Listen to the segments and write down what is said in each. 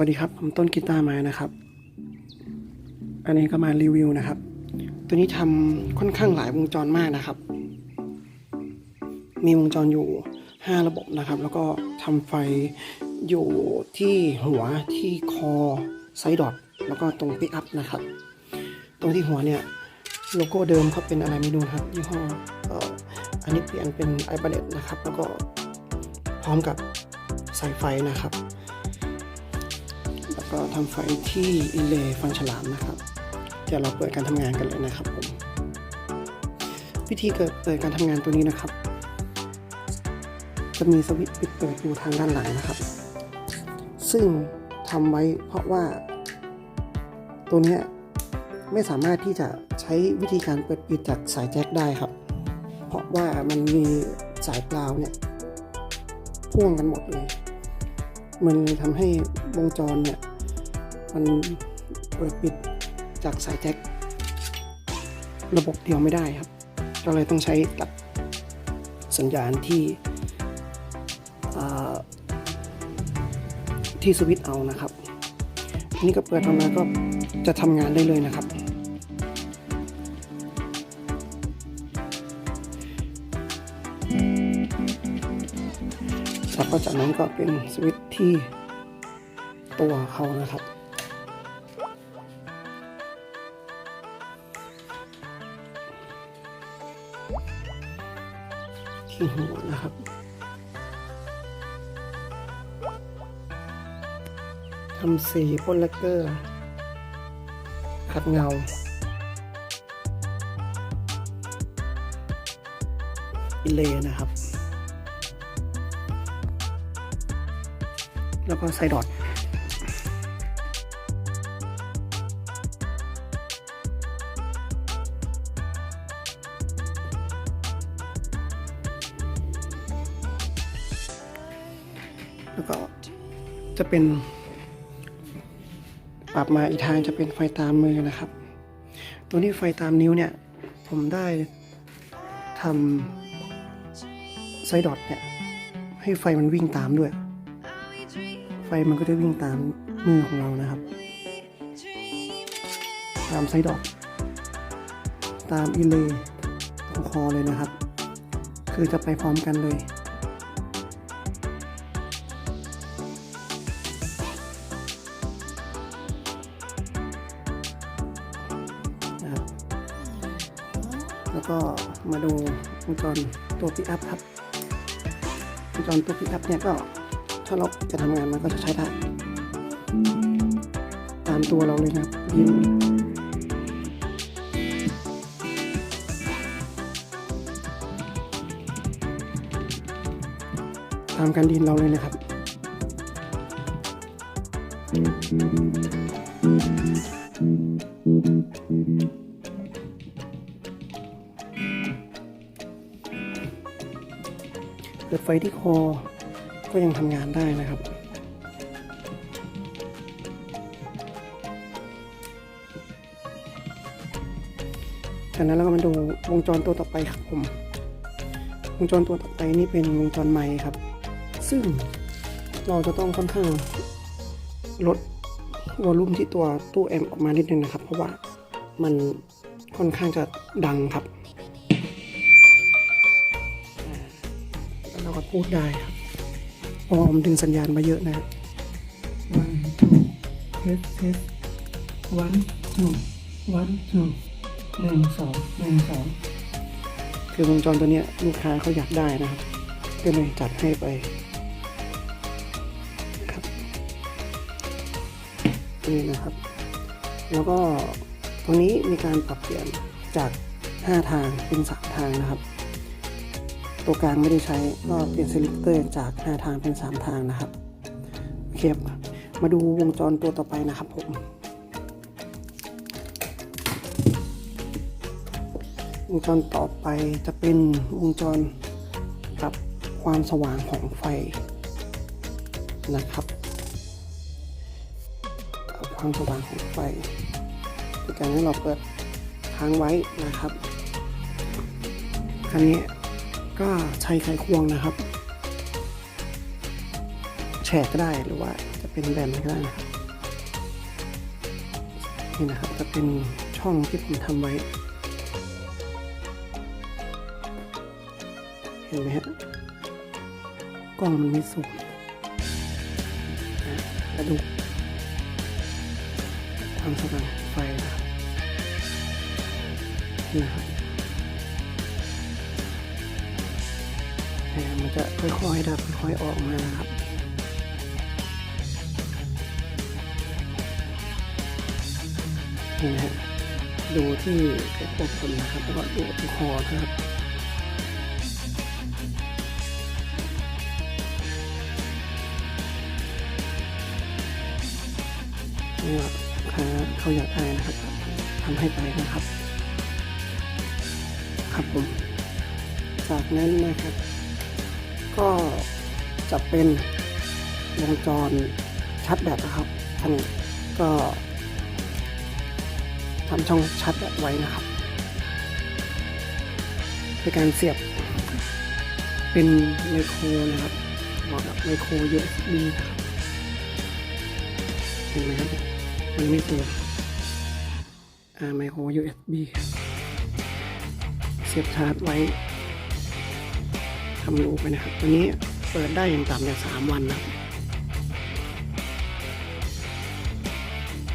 วัสดีครับ ผมต้นกีตาร์มานะครับ อันนี้ก็มารีวิวนะครับ ตัวนี้ทำค่อนข้างหลายวงจรมากนะครับ มีวงจรอยู่ 5 ระบบนะครับ แล้วก็ทำไฟอยู่ที่หัวที่คอไซด์ดอทแล้วก็ตรงปิกอัพนะครับ ตรงที่หัวเนี่ย โลโก้เดิมเขาเป็นอะไรไม่รู้นะครับยี่ห้ออ,อันนี้เปลี่ยนเป็นไอ a บ e t นะครับ แล้วก็พร้อมกับสายไฟนะครับ ก็ทำไฟที่อิเลฟังฉลามนะครับเดี๋ยวเราเปิดการทำงานกันเลยนะครับผมวิธีเกิดเปิดการทำงานตัวนี้นะครับ จะมีสวิตช์ปิดเปิดอยู่ทางด้านหลังนะครับ ซึ่งทำไว้เพราะว่า ตัวนี้ไม่สามารถที่จะใช้วิธีการเปิดปิดจากสายแจ็คได้ครับ เพราะว่ามันมีสายกราวเนี่ยพ่วงกันหมดเลย มันเลยทำให้วงจรเนี่ย มันเปิดปิดจากสายแจ็คระบบเดียวไม่ได้ครับ ก็เลยต้องใช้ตัดสัญญาณที่ที่สวิตช์เอานะครับอันนี้ก็เปิดออกมาก็จะทำงานได้เลยนะครับ แล้วก็จากนั้นก็เป็นสวิตช์ที่ตัวเขานะครับ ที่หัวนะครับทำสีพ่นแลกเกอร์ ขัดเงา อิเลนะครับ แล้วก็ไซดอท จะเป็น ปรับมาอีกทางจะเป็นไฟตามมือนะครับ ตัวนี้ไฟตามนิ้วเนี่ย ผมได้ทำไซดอทเนี่ย ให้ไฟมันวิ่งตามด้วย ไฟมันก็จะวิ่งตามมือของเรานะครับ ตามไซดอกตามอิเลตรงคอเลยนะครับ คือจะไปพร้อมกันเลย แล้วก็มาดูวงจรตัวปิกอัพครับวงจรตัวปิกอัพเนี่ยก็ถ้าเราจะทำงานมันก็จะใช้ได้ตามตัวเราเลยครับดินตามการดินเราเลยนะครับ เปิดไฟที่คอ ก็ยังทำงานได้นะครับ จากนั้นเราก็มาดูวงจรตัวต่อไปครับผม วงจรตัวต่อไปนี่เป็นวงจรไม้ครับ ซึ่งเราจะต้องค่อนข้างลดวอลลุ่มที่ตัวตู้แอมป์ออกมานิดนึงนะครับ เพราะว่ามันค่อนข้างจะดังครับ พูดได้ครับเพราะว่าผมดึงสัญญาณมาเยอะนะครับ one two test test one two one two หนึ่งสองหนึ่งสองคือวงจรตัวเนี้ยลูกค้าเขาอยากได้นะครับก็เลยจัดให้ไปครับนี่นะครับ แล้วก็ตรงนี้มีการปรับเปลี่ยนจาก 5 ทางเป็น 3 ทางนะครับ ตัวกลางไม่ได้ใช้ก็เปลี่ยนเซลิเตอร์จาก5ทางเป็น 3 ทางนะครับโอเครับมาดูวงจรตัวต่อไปนะครับผมวงจรต่อไปจะเป็นวงจรปรับความสว่างของไฟนะครับความสว่างของไฟโดยการที่เราเปิดค้างไว้นะครับ คราวนี้ ก็ใช้ไขควงนะครับ แฉกก็ได้หรือว่าจะเป็นแบนก็ได้นะครับ นี่นะครับจะเป็นช่องที่ผมทำไว้ เห็นไหมฮะกล้องมันไม่สุกนะกระดูกความสว่างไฟนะครับนี่นะครับ มันจะค่อยๆดับค่อยๆออกมานะครับนี่ฮะดูที่เพชรปกผมนะครับแล้วก็ดูที่คอนะครับนี่ว่าค้าเขาอยากได้นะครับทำให้ไปนะครับ ครับผมจากนั้นนะครับ ก็จะเป็นวงจรชัดแบบนะครับท่านก็ทำช่องชัดแบบไว้นะครับในการเสียบเป็นไมโครนะครับเหมาะกับไมโคร USB นะครับเห็นไหมครับมันไม่ตัวไมโคร USB เสียบชาร์จไว้ ทำรูไปนะครับ ตัวนี้เปิดได้อย่างต่ำเนี่ยสามวันนะ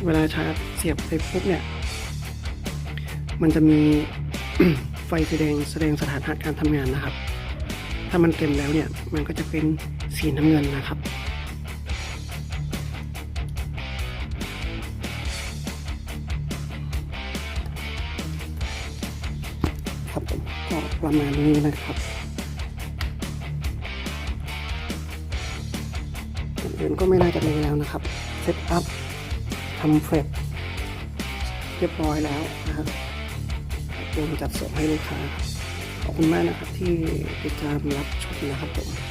เวลาชาร์จเสียบไปปุ๊บเนี่ย มันจะมีไฟแสดงแสดงสถานะการทำงานนะครับ ถ้ามันเต็มแล้วเนี่ย มันก็จะเป็นสีน้ำเงินนะครับครับผมก็ประมาณนี้นะครับ นก็ไม่น่าจะมีแล้วนะครับเซตอัพทำเฟรดเรียบร้อยแล้วนะครับเตรียมจัดส่งให้ลูกค้าขอบคุณมากนะครับที่ติดตามรับชมนะครับผม